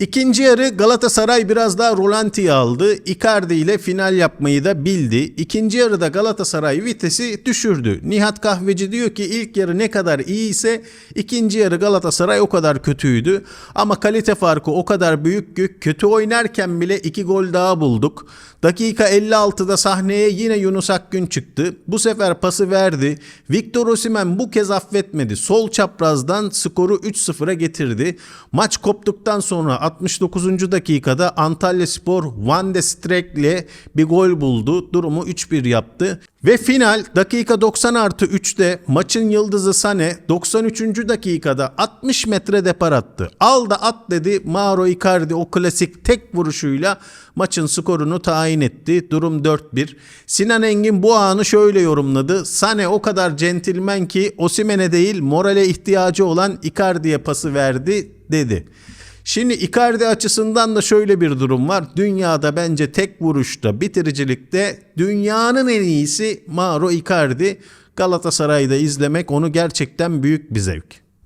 İkinci yarı Galatasaray biraz daha rolantiyi aldı. Icardi ile final yapmayı da bildi. İkinci yarıda Galatasaray vitesi düşürdü. Nihat Kahveci diyor ki ilk yarı ne kadar iyi ise ikinci yarı Galatasaray o kadar kötüydü. Ama kalite farkı o kadar büyük ki kötü oynarken bile iki gol daha bulduk. Dakika 56'da sahneye yine Yunus Akgün çıktı. Bu sefer pası verdi. Victor Osimhen bu kez affetmedi. Sol çaprazdan skoru 3-0'a getirdi. Maç koptuktan sonra 69. dakikada Antalya Spor Van de Streek ile bir gol buldu. Durumu 3-1 yaptı. Ve final dakika 90 artı 3'te maçın yıldızı Sane 93. dakikada 60 metre depar attı. Al da at dedi Mauro Icardi o klasik tek vuruşuyla maçın skorunu tayin etti. Durum 4-1. Sinan Engin bu anı şöyle yorumladı. Sane o kadar centilmen ki Osimen'e değil morale ihtiyacı olan Icardi'ye pası verdi dedi. Şimdi Icardi açısından da şöyle bir durum var. Dünyada bence tek vuruşta bitiricilikte dünyanın en iyisi Mauro Icardi. Galatasaray'da izlemek onu gerçekten büyük bir zevk.